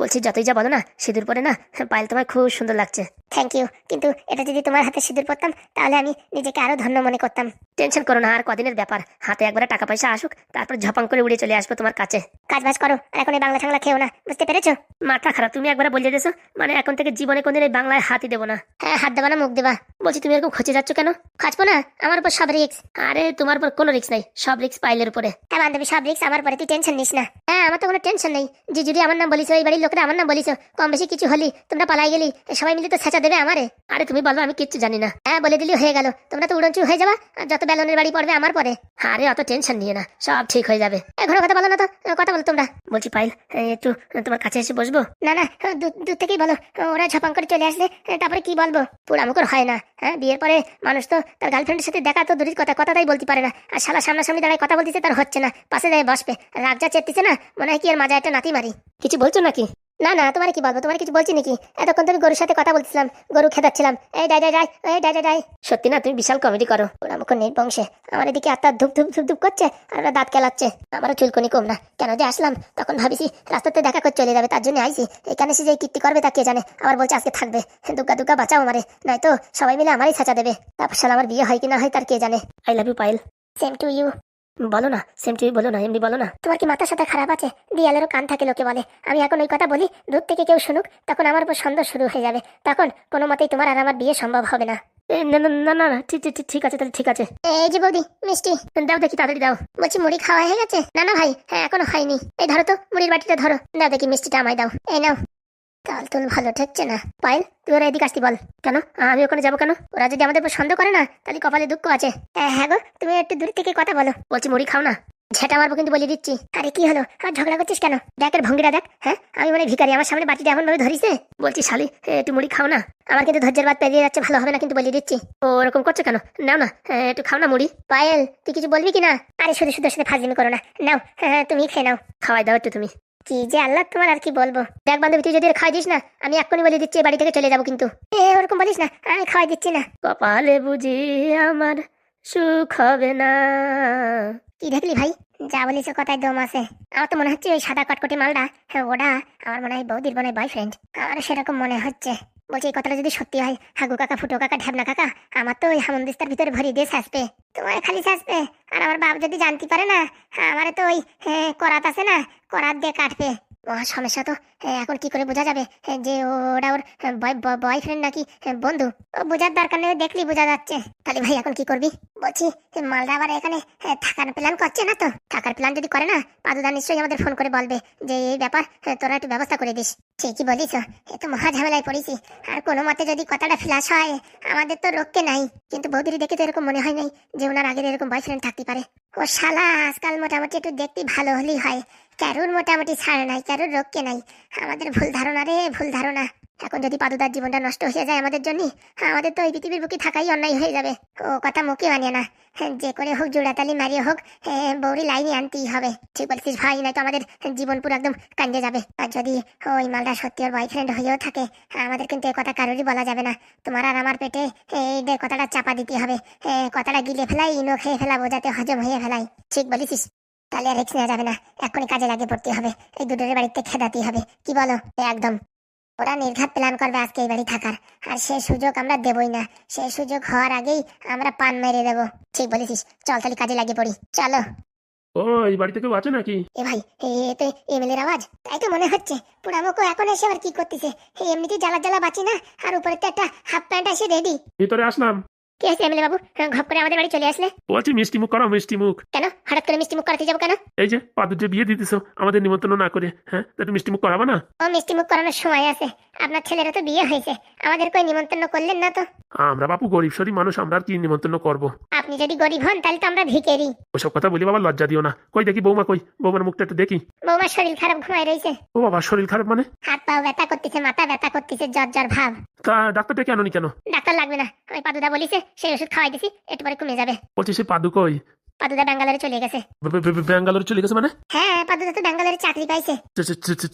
বলছি যতই যা বলো না সিঁদুর পরে না পায়েল তোমায় খুব সুন্দর লাগছে। থ্যাংক ইউ কিন্তু এটা যদি তোমার হাতে সিঁদুর পরতাম তাহলে আমি নিজেকে আরও ধন্য মনে করতাম। টেনশন করো না আর কদিনের ব্যাপার। হাতে একবারে টাকা পয়সা আসুক তারপর ঝপাং করে উড়ে চলে আসব তোমার কাছে। কাজ বাজ করো আর এখন এই বাংলা ঠাংলা খেও না বুঝতে পেরেছ? মাথা খারাপ তুমি একবার বলে দিয়েছ মানে এখন থেকে জীবনে কোনদিন এই বাংলায় হাতই দেবো না। হ্যাঁ হাত দেবো না মুখ দেবা। বলছি তুমি এরকম খচে যাচ্ছ কেন? খাচবো না আমার উপর সব রিক্স আরে তোমার উপর কোনো রিক্স নাই সব রিক্স পাইলের উপরে। হ্যাঁ বান্ধবী সব রিক্স আমার পরে তুই টেনশন নিস না। হ্যাঁ আমার তো কোনো টেনশন নেই। যে যদি আমার নাম বলিস এই বাড়ির লোকেরা আমার নাম বলিস কম বেশি কিছু হলি তোমরা পালাই গেলি, সবাই মিলে তো ছেঁচা দেবে আমারে। আরে তুমি বলো, আমি কিচ্ছু জানি না। হ্যাঁ বলে দিলি, হয়ে গেল। তোমরা তো উড়নচু হয়ে যাবা, আর যত বেলনের বাড়ি পড়বে আমার পরে। আরে, অত টেনশন নিয়ে না, সব ঠিক হয়ে যাবে। ঘরে কথা বলো না তো, কথা বলো তোমরা। বলছি পাইল একটু তোমার কাছে এসে বসবো? না না, দূর থেকেই বলো। ওরা ঝপাং করে চলে আসলে তারপরে কি বলব? পোড়ামুখর হয় না হ্যাঁ বিয়ের পরে মানুষ তো তার গার্লফ্রেন্ডের সাথে দেখা তো দূরের কথা, কথাটাই বলতে পারে না। আর শালা সামনাসামনি দাঁড়ায় কথা বলতেছে, তার হচ্ছে না। পাশে দাঁড়িয়ে বসবে। রাগ যা চেপতেছে না, মনে হয় কি এর মাজা একটা নাতি মারি। কিছু বলছো নাকি? না না, তোমার কি বলব? তোমার কিছু বলছি নাকি? এতক্ষণ তুমি গরুর সাথে কথা বলছিলাম, গরু খেদাচ্ছিলাম। এই ডাই ডাই এই ডাই ডাই সত্যি না, তুমি বিশাল কমেডি করো। ওরা মুখ নির্বংশে আমার এদিকে আত্মা ধুপ ধুপ ধুপ ধুপ করছে, আর ওরা দাঁত কেলাচ্ছে। আমারও চুলকনি কম না। কেন যে আসলাম? তখন ভাবিছি, রাস্তাতে দেখা করে চলে যাবে, তার জন্য আইছি। এখানে সে যে কীর্তি করবে তা কে জানে? আবার বলছে আজকে থাকবে। দুগ্গা দুগ্গা বাঁচাও আমারে। নয়তো সবাই মিলে আমারই ছাঁচা দেবে। তারপর সাল আমার বিয়ে হয় কি না হয় তার কে জানে? আই লাভ ইউ পাইল সেম টু ইউ বলো না সেম টু বলো না এমনি বলো না। তোমার কি মাথার সাথে খারাপ আছে? দিয়ালেরও কান থাকে লোকে বলে। আমি এখন ওই কথা বলি দূর থেকে কেউ শুনুক তখন আমার উপর সন্দেহ শুরু হয়ে যাবে। তখন কোনো মতেই তোমার আর আমার বিয়ে সম্ভব হবে না। না না না না ঠিক ঠিক- ঠিক আছে তাহলে ঠিক আছে। এই যে বৌদি মিষ্টি। দাও দেখি তাড়াতাড়ি দাও। বলছি মুড়ি খাওয়া হয়ে গেছে? না না ভাই হ্যাঁ এখনও হয়নি। এই ধরো তো মুড়ির বাটিটা ধরো। দাও দেখি মিষ্টিটা আমায় দাও। এই নাও। তাল তুল ভালো ঠেকছে না। পাইল তুই ওরা এদিকে আসতি বল। কেন? আমি ওখানে যাব কেন? ওরা যদি আমাদের উপর সন্দেহ করে না, তাহলে কপালে দুঃখ আছে। হ্যাঁ হ্যাঁ গো, তুমি একটু দূর থেকে কথা বলো। বলছি মুড়ি খাও না। ঝেটা মারবো কিন্তু বলে দিচ্ছি। আরে কি হলো? আর ঝগড়া করছিস কেন? দেখের ভঙ্গিটা দেখ হ্যাঁ? আমি মানে ভিখারি, আমার সামনে বাটিটা এমন ভাবে ধরিছে বলছি শালি একটু মুড়ি খাও না। আমার কিন্তু ধৈর্যের বাদ পেরিয়ে যাচ্ছে, ভালো হবে না কিন্তু বলে দিচ্ছি। ও, ওরকম করছ কেন? নাও না একটু খাও না মুড়ি। পায়েল, তুই কিছু বলবি কি না? আরে শুধু শুধু সাথে ফাজলিমি করো না। নাও হ্যাঁ তুমি খেয়ে নাও। খাওয়াই দাও একটু তুমি। কি যে আল্লাহ তোমার আর কি বলব? দেখ বান্ধবী তুই যদি খাওয়াই দিস না আমি এক্ষুনি বলে দিচ্ছি বাড়ি থেকে চলে যাব কিন্তু। এ ওরকম বলিস না আমি খাওয়াই দিচ্ছি না। কপালে বুঝি আমার সুখ হবে না। কি দেখলি ভাই? যা বলিস কথায় দম আছে। আমার তো মনে হচ্ছে ওই সাদা কটকটি মালটা হ্যাঁ ওটা আমার মনে হয় বৌদির মনে হয় বয়ফ্রেন্ড আমার সেরকম মনে হচ্ছে। বলছি এই কথাটা যদি সত্যি হয় হাগু কাকা ফুটো কাকা ঢেবনা কাকা আমার তো ওই হামন্দিস্তার ভিতরে ভরিয়ে দিয়ে সাজবে তোমার খালি সাজবে আর আমার বাপ যদি জানতে পারে না আমার তো ওই হ্যাঁ, করাত আছে না করাত দিয়ে কাটবে। মহা সমস্যা তো। এখন কি করে বোঝা যাবে যে ওরা ওর বয়ফ্রেন্ড নাকি বন্ধু? ও বোঝার দরকার নেই দেখলি বোঝা যাচ্ছে। তাহলে ভাই, এখন কি করবি? বলছি মালদা আবার এখানে থাকার প্ল্যান করছে না তো? থাকার প্ল্যান যদি করে না, পাদুদা নিশ্চয়ই আমাদের ফোন করে বলবে যে, এই ব্যাপার তোরা একটু ব্যবস্থা করে দিস। ঠিকই বলিস এ তো মহা ঝামেলায় পড়েছি। আর কোনো মতে যদি কথাটা ফ্ল্যাশ হয়, আমাদের তো রক্ষে নাই। কিন্তু বৌদির দেখে তো এরকম মনে হয় নাই যে, ওনার আগের এরকম বয়ফ্রেন্ড থাকতে পারে। ও শালা, আজকাল মোটামুটি একটু দেখতে ভালো হলেই হয়। কারুর মোটামুটি ছাড় নাই, কারুর রক্ষে নাই। আমাদের ভুল ধারণা রে ভুল ধারণা। এখন যদি পাদুদার জীবনটা নষ্ট হয়ে যায় আমাদের জন্য আমাদের তো এই পৃথিবীর বুকে থাকাই অন্যায় হয়ে যাবে। ও কথা মুখে মানে না। হ্যাঁ, যে করে হোক জোড়াতালি মারিয়ে হোক হ্যাঁ, বৌরি লাইনে আনতেই হবে। ঠিক বলছিস ভাই নয়তো আমাদের জীবন পুরো একদম কান্দে যাবে। আর যদি ওই মালটা সত্যি ওর বয়ফ্রেন্ড হয়েও থাকে আমাদের কিন্তু এই কথা কারোরই বলা যাবে না। তোমার আর আমার পেটে এই কথাটা চাপা দিতে হবে। এ, কথাটা গিলে ফেলাই ইনো খেয়ে ফেলা বোঝাতে হজম হয়ে ফেলাই। ঠিক বলেছিস। তাহলে আর রিক্স নেওয়া যাবে না। এখনই কাজে লাগিয়ে পড়তে হবে। এই দুটোর বাড়িতে খেদাতে হবে। কি বলো? একদম। ওরা নির্ঘাত প্ল্যান করবে আজকে এই বাড়ি থাকার। আর সেই সুযোগ আমরা দেবই না। সেই সুযোগ হওয়ার আগেই আমরা পান মেরে দেবো। ঠিক বলেছিস। চল তাহলে কাজে লাগিয়ে পড়ি। চলো। ও এই বাড়িতে কেউ আছে নাকি? এ ভাই এ তো এমএলএর আওয়াজ। তাই তো মনে হচ্ছে। পুরামুখো এখন এসে আবার কি করতেছে? এমনিতে জ্বালা জ্বালা বাঁচি না? আর উপরে তো একটা হাফ প্যান্ট এসে রেডি ভিতরে আসলাম কি আছে এমএলএ বাবু? হ্যাঁ, ঘপ করে আমাদের বাড়ি চলে আসলে। বলছি মিষ্টি মুখ করো মিষ্টি মুখ। কেন? হঠাৎ করে মিষ্টি মুখ করাতে যাব কেন? এই যে পাদুর যে বিয়ে দিতেছো আমাদের নিমন্ত্রণ না করে হ্যাঁ? একটু মিষ্টি মুখ করাবা না? ও মিষ্টি মুখ করানোর সময় আছে। আপনার ছেলেরা তো বিয়ে হয়েছে। আমাদের কই নিমন্ত্রণ করলেন না তো? আমরা বাপু গরিব সরিব মানুষ আমরা আর কি নিমন্ত্রণ করব? আপনি যদি গরিব হন তাহলে তো আমরা ভিকেরি ওসব কথা বলি বাবা লজ্জা দিও না। কই দেখি বৌমা কই? বৌমার মুখটা একটু দেখি। বৌমার শরীর খারাপ ঘুমায় রয়েছে। ও বাবা শরীর খারাপ মানে? হাত পা ব্যথা করতেছে মাথা ব্যথা করতেছে জ্বর জ্বর ভাব। তা ডাক্তারটা কেন নি কেন? ডাক্তার লাগবে না ওই পাদুদা বলিছে সেই ওষুধ খাওয়াই দিছি একটু পরে কমে যাবে। বলছি সে পাদু কই? পাদুদা ব্যাঙ্গালোরে চলে গেছে। ব্যাঙ্গালোরে চলে গেছে মানে? হ্যাঁ পাদুদা তো ব্যাঙ্গালোরে চাকরি পাইছে।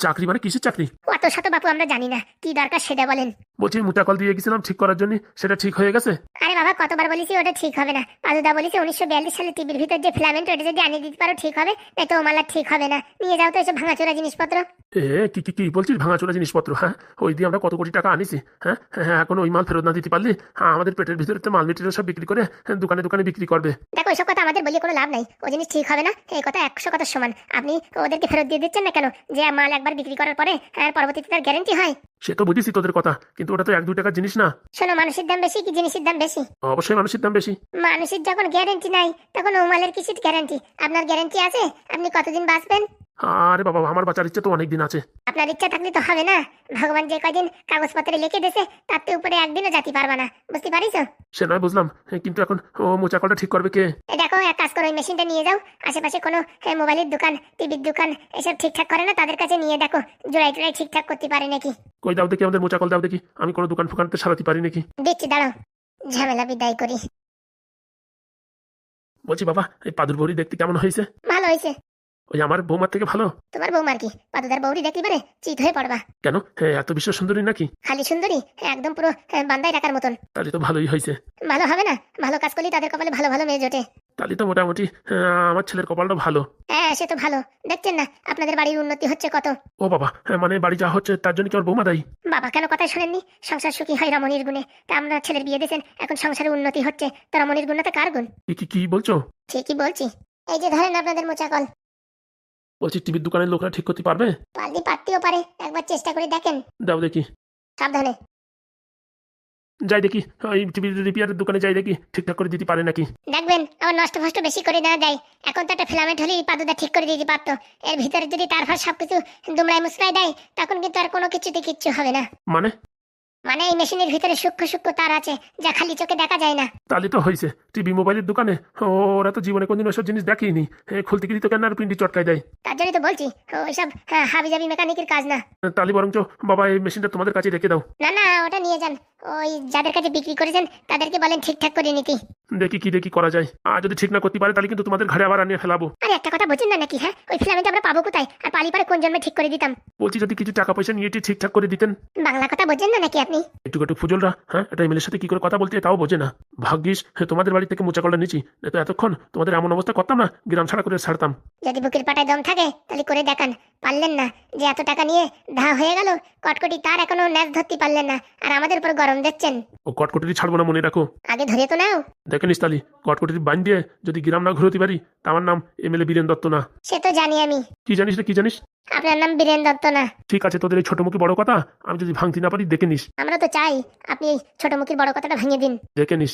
চাকরি মানে কিসের চাকরি? অত শত বাপু আমরা জানি না কি দরকার সেটা বলেন। বলছি মোটা কল দিয়ে গেছিলাম ঠিক করার জন্য সেটা ঠিক হয়ে গেছে? আরে বাবা কতবার বলেছি ওটা ঠিক হবে না। পাদুদা বলেছে উনিশশো বিয়াল্লিশ সালে টিভির ভিতর যে ফিলামেন্ট ওটা যদি আনিয়ে দিতে পারো ঠিক হবে। নাই তো ওমালা ঠিক হবে না। নিয়ে যাও তো এসব ভাঙাচোরা জিনিসপত্র। এ কি কি কি বলছিস ভাঙাচোরা জিনিসপত্র হ্যাঁ? ওই দিয়ে আমরা কত কোটি টাকা আনিছি হ্যাঁ? হ্যাঁ এখন ওই মাল ফেরত না দিতে পারলে হ্যাঁ, আমাদের পেটের ভিতরে তো মাল মেটেরিয়াল সব বিক্রি করে হ্যাঁ, দোকানে দোকানে বিক্রি করবে। দেখো ওইসব কথা আমাদের বলিয়ে কোনো লাভ নাই। ও জিনিস ঠিক হবে না এই কথা একশো কথা সমান। আপনি ওদেরকে ফেরত দিয়ে দিচ্ছেন না কেন? যে মাল একবার বিক্রি করার পরে আর পরবর্তীতে তার গ্যারেন্টি হয়? সে তো বুঝেছি তোদের কথা কিন্তু ওটা তো এক দু টাকার জিনিস না। শোনো মানুষের দাম বেশি কি জিনিসের দাম বেশি? অবশ্যই মানুষের দাম বেশি। মানুষের যখন গ্যারেন্টি নাই তখন ও মালের কিসের গ্যারেন্টি আপনার গ্যারেন্টি আছে? আপনি কতদিন বাঁচবেন? আরে বাবা আমার বাঁচার ইচ্ছে তো অনেক দিন আছে। আপনার ইচ্ছা থাকলে তো হবে না। ভগবান যে কয়দিন কাগজপত্রে লিখে দিয়েছে তার তো উপরে একদিনও জাতি পারবা না। বুঝতে পারিস? সে নয় বুঝলাম। কিন্তু এখন ও মোচা কলটা ঠিক করবে কে? দেখো এক কাজ করো ওই মেশিনটা নিয়ে যাও। আশেপাশে কোনো মোবাইলের দোকান টিভির দোকান এসব ঠিকঠাক করে না? তাদের কাছে নিয়ে দেখো জোড়াই টোড়াই ঠিকঠাক করতে পারে নাকি? কই দাও দেখি আমাদের মোচা কল দাও দেখি। আমি কোনো দোকান ফোকানতে সারাতে পারি নাকি? দেখছি দাঁড়াও। ঝামেলা বিদায় করি। বলছি বাবা এই পাদুর বড়ি দেখতে কেমন হয়েছে? ভালো হয়েছে। ওই আমার বৌমার থেকে ভালো? তোমার বৌমার কি? পাদুদার বৌরি দেখতে পারে চিত হয়ে পড়বা। কেন? হ্যাঁ এত বিশ্ব সুন্দরী নাকি? খালি সুন্দরী? একদম পুরো বান্দায় রাখার মতন। তাহলে তো ভালোই হয়েছে। ভালো হবে না? ভালো কাজ করলে তাদের কপালে ভালো ভালো মেয়ে জোটে। তাহলে তো মোটামুটি আমার ছেলের কপালটা ভালো। হ্যাঁ সে তো ভালো। দেখছেন না আপনাদের বাড়ির উন্নতি হচ্ছে কত? ও বাবা মানে বাড়ি যা হচ্ছে তার জন্য কি আমার বৌমা দায়ী? বাবা কেন কথা শোনেননি? সংসার সুখী হয় রমণীর গুণে। তা আমরা ছেলের বিয়ে দিয়েছেন এখন সংসারের উন্নতি হচ্ছে। তো রমণীর গুণটা কার গুণ? কি কি কি বলছো? ঠিকই বলছি। এই যে ধরেন আপনাদের মোচাকল বলছি টিভির দোকানের লোকরা ঠিক করতে পারবে? পারলে পারতেও পারে। একবার চেষ্টা করে দেখেন। দাও দেখি। সাবধানে। যাই দেখি ওই টিভির রিপেয়ারের দোকানে যাই দেখি ঠিকঠাক করে দিতে পারে নাকি? দেখবেন আবার নষ্ট ফষ্ট বেশি করে না দেয়। এখন তো একটা ফিলামেন্ট হলেই পাদুদা ঠিক করে দিতে পারতো। এর ভিতরে যদি তার ফার সবকিছু দুমড়ায় মুসড়ায় দেয় তখন কিন্তু আর কোনো কিছুতে কিচ্ছু হবে না। মানে? মানে এই মেশিনের ভিতরে সূক্ষ্ম সূক্ষ্ম তার আছে যা খালি চোখে দেখা যায় না। তাহলে তো হয়েছে। টিভি মোবাইলের দোকানে। ওরা তো জীবনে কোনদিন ওসব জিনিস দেখেনি খুলতে গেলি তো কেন আর পিন্ডি চটকায় দেয়। তার জন্যই তো বলছি ওইসব হাবিজাবি মেকানিকের কাজ না। তাহলে বরঞ্চ বাবা এই মেশিনটা তোমাদের কাছে রেখে দাও। না না ওটা নিয়ে যান। ওই যাদের কাছে বিক্রি করেছেন তাদেরকে বলেন ঠিকঠাক করে নিতে। দেখি কি দেখি করা যায়। আর যদি ঠিক না করতে পারে তাহলে কিন্তু তোমাদের ঘরে আবার আনিয়ে ফেলাবো। আরে একটা কথা বোঝেন না নাকি হ্যাঁ? ওই ফিলামেন্ট আমরা পাবো কোথায়? আর পালি পারে কোন জন্মে ঠিক করে দিতাম? বলছি যদি কিছু টাকা পয়সা নিয়ে এটি ঠিকঠাক করে দিতেন। বাংলা কথা বোঝেন না নাকি আপনি? একটু একটু ফুজলরা হ্যাঁ? এটা এমএলএর সাথে কি করে কথা বলতে তাও বোঝে না। ভাগ্যিস তোমাদের বাড়ি থেকে মোচাকলটা নিচ্ছি তো এতক্ষণ তোমাদের এমন অবস্থা করতাম না গ্রাম ছাড়া করে ছাড়তাম। যদি বুকের পাটায় দম থাকে তাহলে করে দেখান। পারলেন না যে এত টাকা নিয়ে ধা হয়ে গেল কটকটি তার এখনও ন্যাচ ধরতে পারলেন না আর আমাদের উপর গরম দিচ্ছেন ও কটকটি ছাড়বো না মনে রাখো। আগে ধরে তো নাও। দেখে নিস তালি কটকটি বান দিয়ে যদি গ্রাম না ঘুরতে পারি তা আমার নাম এমএলএ বীরেন দত্ত না। সে তো জানি আমি। কি জানিস রে কি জানিস? আপনার নাম বীরেন দত্ত না। ঠিক আছে তোদের এই ছোট মুখে বড় কথা আমি যদি ভাঙতি না পারি দেখে নিস। আমরা তো চাই আপনি এই ছোট মুখের বড় কথাটা ভেঙে দিন। দেখে নিস।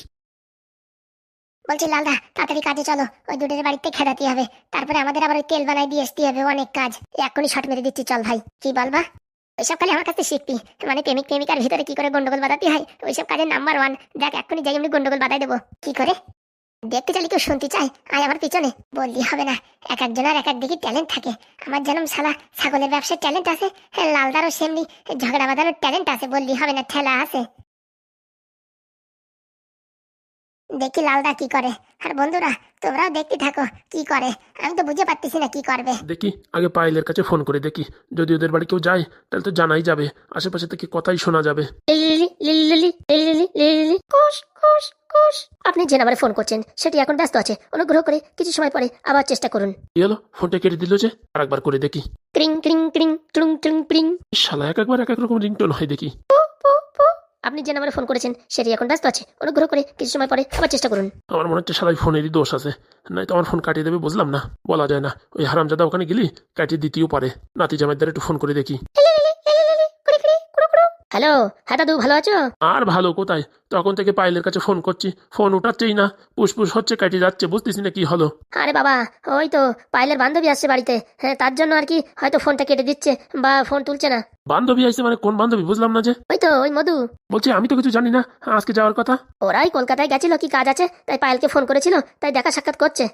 বলছি লালদা তাড়াতাড়ি কাজে চলো। ওই দুটোর বাড়িতে খেদাতে হবে। তারপরে আমাদের আবার ওই তেল বানাই দিয়ে আসতে হবে অনেক কাজ। এক্ষুনি শট মেরে দিচ্ছি চল ভাই। কি বলবা? ওইসব খালি আমার কাছে শিখতি মানে প্রেমিক প্রেমিকার ভিতরে কি করে গন্ডগোল বাঁধাতে হয়? ওইসব কাজের নাম্বার ওয়ান দেখ, এক্ষুনি যাই আমি গন্ডগোল বাঁধাই দেবো। কি করে? দেখতে চাইলে কেউ শুনতে চাই আয় আমার পিছনে। বললি হবে না। এক একজনের এক এক দিকে ট্যালেন্ট থাকে। আমার যেন সালা ছাগলের ব্যবসার ট্যালেন্ট আছে হ্যাঁ লালদারও সেমনি ঝগড়া বাঁধানোর ট্যালেন্ট আছে, বললি হবে না, ঠেলা আছে। দেখি লালদা কি করে। আর বন্ধুরা তোমরাও দেখতে থাকো কি করে। আমি তো বুঝে পারতেছি না কি করবে। দেখি আগে পায়েলের কাছে ফোন করে দেখি। যদি ওদের বাড়ি কেউ যায় তাহলে তো জানাই যাবে। আশেপাশে থেকে কথাই শোনা যাবে। লিলি লিলি লিলি লিলি লিলি লিলি কুশ কুশ কুশ। আপনি যে নাম্বারে ফোন করছেন সেটি এখন ব্যস্ত আছে। অনুগ্রহ করে কিছু সময় পরে আবার চেষ্টা করুন। কি হলো? ফোনটা কেটে দিল যে? আর একবার করে দেখি। ক্রিং ক্রিং ক্রিং ট্রুং ট্রুং প্রিং। শালা এক একবার এক এক রকম রিংটোন হয় দেখি। আপনি যে নাম্বারে ফোন করেছেন সেটি এখন ব্যস্ত আছে। অনুগ্রহ করে কিছু সময় পরে আবার চেষ্টা করুন। আমার মনে হচ্ছে সবাই ফোনেরই দোষ আছে। নাই তো আমার ফোন কাটিয়ে দেবে বুঝলাম না। বলা যায় না। ওই হারামজাদা ওখানে গেলি কাটিয়ে দিতেও পারে। নাতি জামাইদার একটু ফোন করে দেখি। হ্যালো হ্যাঁ দাদু ভালো আছো? আর ভালো কোথায়? তখন থেকে পাইলের কাছে ফোন করছি। ফোন উঠাচ্ছেই না পুষ্পুস হচ্ছে কাটিয়ে যাচ্ছে বুঝতেছি না কি হলো। আরে বাবা ওই তো পায়েলের বান্ধবী আসছে বাড়িতে। হ্যাঁ তার জন্য আর কি হয়তো ফোনটা কেটে দিচ্ছে বা ফোন তুলছে না। বান্ধবী আসছে মানে কোন বান্ধবী? বুঝলাম না যে। ওই তো ওই মধু। বলছি আমি তো কিছু জানি না আজকে যাওয়ার কথা। ওরাই কলকাতায় গেছিল কি কাজ আছে? তাই পায়েলকে ফোন করেছিল তাই দেখা সাক্ষাৎ করছে।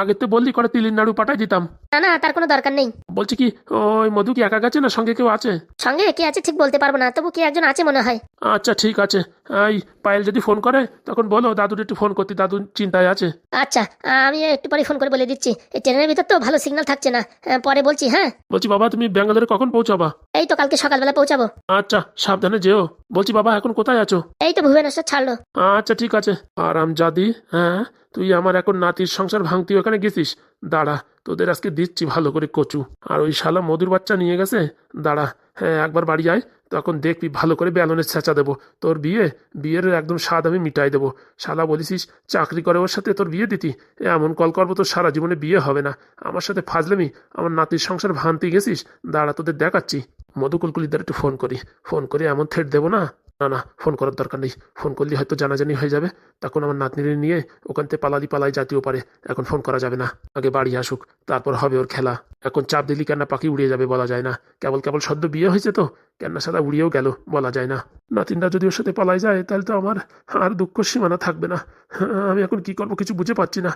আগে তো বললি করে তিলির নাড়ু পাঠাই দিতাম। না না তার কোনো দরকার নেই। বলছি কি ওই মধু কি একা গেছে না সঙ্গে কেউ আছে? সঙ্গে কে আছে ঠিক বলতে পারব না তবু কি একজন আছে মনে হয়। আচ্ছা ঠিক আছে। এই পায়েল যদি ফোন করে তখন বলো দাদুর একটু ফোন করতে দাদু চিন্তায় আছে। আচ্ছা আমি একটু পরে ফোন করে বলে দিচ্ছি। এই ট্রেনের ভিতর তো ভালো সিগন্যাল থাকছে না। হ্যাঁ, পরে বলছি হ্যাঁ? বলছি বাবা তুমি ব্যাঙ্গালোরে কখন পৌঁছাবা? এই তো কালকে সকালবেলা পৌঁছাবো। আচ্ছা সাবধানে যেও। বলছি বাবা এখন কোথায় আছো? এই তো ভুবনেশ্বর ছাড়লো। আচ্ছা ঠিক আছে। আরাম জাদি হ্যাঁ? তুই আমার এখন নাতির সংসার ভাঙতি ওখানে গেছিস। দাঁড়া তোদের আজকে দিচ্ছি ভালো করে কচু। আর ওই শালা মধুর বাচ্চা নিয়ে গেছে? দাঁড়া হ্যাঁ একবার বাড়ি আয়। তখন দেখবি ভালো করে ব্যালনের ছেঁচা দেবো। তোর বিয়ে, বিয়ের একদম স্বাদ আমি মিটাই দেবো। শালা বলিসিস, চাকরি করে ওর সাথে তোর বিয়ে দিতি? এমন কল করব তোর সারা জীবনে বিয়ে হবে না। আমার সাথে ফাজলামি, আমার নাতির সংসার ভাঙতে গেছিস? দাঁড়া, তোদের দেখাচ্ছি। মধুকুলকুলিদার একটু ফোন করি। ফোন করে এমন থেট দেবো না? না না, ফোন করার দরকার নেই। ফোন করলে হয়তো জানাজানি হয়ে যাবে। তখন আমার নাতনির নিয়ে ওখান থেকে পালালি পালাই জাতীয় পারে। এখন ফোন করা যাবে না। আগে বাড়ি আসুক, তারপর হবে ওর খেলা। এখন চাপ দিলি কেন পাখি উড়িয়ে যাবে বলা যায় না। কেবল কেবল সদ্য বিয়ে হয়েছে তো? কেননা সাদা উড়িয়েও গেল, বলা যায় না। নাতিনরা যদি ওর সাথে পালাই যায়, তাহলে তো আমার আর দুঃখ সীমানা থাকবে না। আমি এখন কি করব কিছু বুঝে পাচ্ছি না।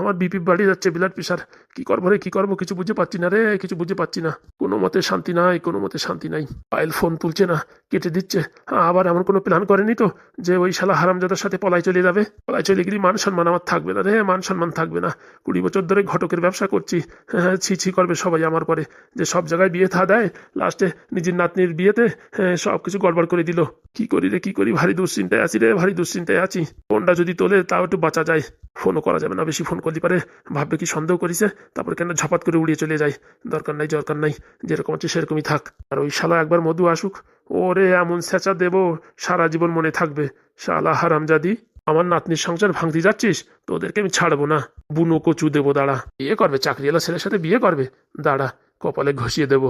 আমার বিপি বাড়িয়ে যাচ্ছে ব্লাড প্রেশার কি করব রে, কি করব কিছু বুঝে পাচ্ছি না রে, কিছু বুঝে পাচ্ছি না। কোনো মতে শান্তি নাই, কোনো মতে শান্তি নাই। পায়েল ফোন তুলছে না, কেটে দিচ্ছে। আবার এমন কোনো প্ল্যান করেনি তো যে ওই শালা হারামজাদার সাথে পলাই চলে যাবে? পলাই চলে গেলে মান সম্মান আমার থাকবে না রে, মান সম্মান থাকবে না। কুড়ি বছর ধরে ঘটকের ব্যবসা করছি। হ্যাঁ ছি ছি করবে সবাই আমার পরে। যে সব জায়গায় বিয়ে থা দেয়, লাস্টে নিজের নাতনির বিয়েতে সব কিছু গড়বড় করে দিল। কি করি রে, কি করি? ভারী দুশ্চিন্তায় আছি রে, ভারী দুশ্চিন্তায় আছি। ফোনটা যদি তোলে, তাও একটু বাঁচা যায়। ফোনও করা যাবে না, বেশি ফোন করতে পারে। ভাববে কি সন্দেহ করিছে? তারপর কেন ঝপাত করে উড়িয়ে চলে যায়? দরকার নাই দরকার নাই। যেরকম আছে সেরকমই থাক। আর ওই শালা একবার মধু আসুক, ওরে এমন স্যাঁচা দেব, সারা জীবন মনে থাকবে। শালা হারামজাদি, আমার নাতনির সংসার ভাঙতে যাচ্ছিস? তোদেরকে আমি ছাড়বো না। বুনো কচু দেবো, দাঁড়া। বিয়ে করবে, চাকরিওয়ালা ছেলের সাথে বিয়ে করবে? দাঁড়া, কপালে ঘষিয়ে দেবো।